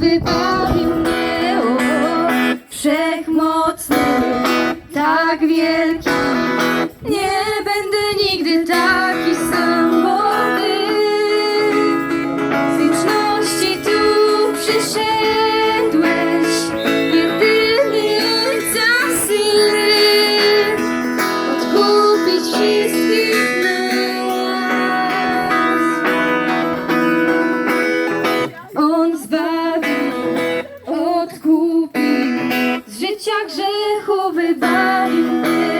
wybawił mnie, o, wszechmocny, tak wielki. Nie będę nigdy taki sam, życia grzechu wybawił mnie.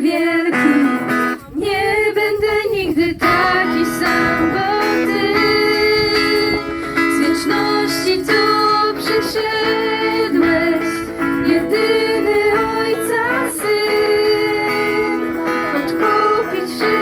wielki. Nie będę nigdy taki sam, bo Ty. Z wieczności tu przyszedłeś Jedyny Ojca Syn. Odkupić wszystko